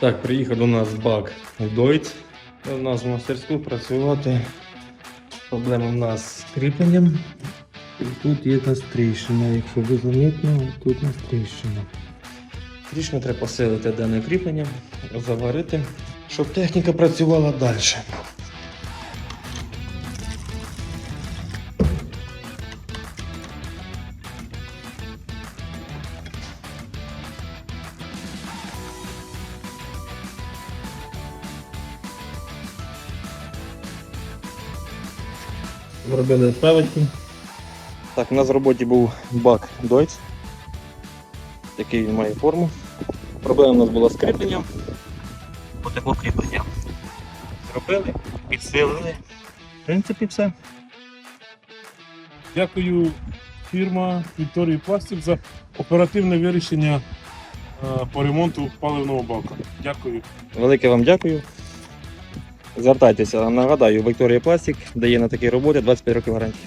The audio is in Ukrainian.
Так, приїхав до нас бак Дойц. У нас в мастерську працювати. Проблема в нас з кріпленням. І тут є якась тріщина, якщо ви замітно, тут нас тріщина. Трішки треба посилити дане кріплення, заварити, щоб техніка працювала далі. Зробили ставочки. Так, у нас в роботі був бак Deutz. Такий він має форму. Проблема у нас була з кріпленням. Потекло кріплення. Зробили, підсилили. В принципі, все. Дякую фірма Вікторії Пластик за оперативне вирішення е, по ремонту паливного бака. Дякую. Велике вам дякую. Звертайтеся, нагадаю, Вікторія Пластик дає на такі роботи 25 років гарантії.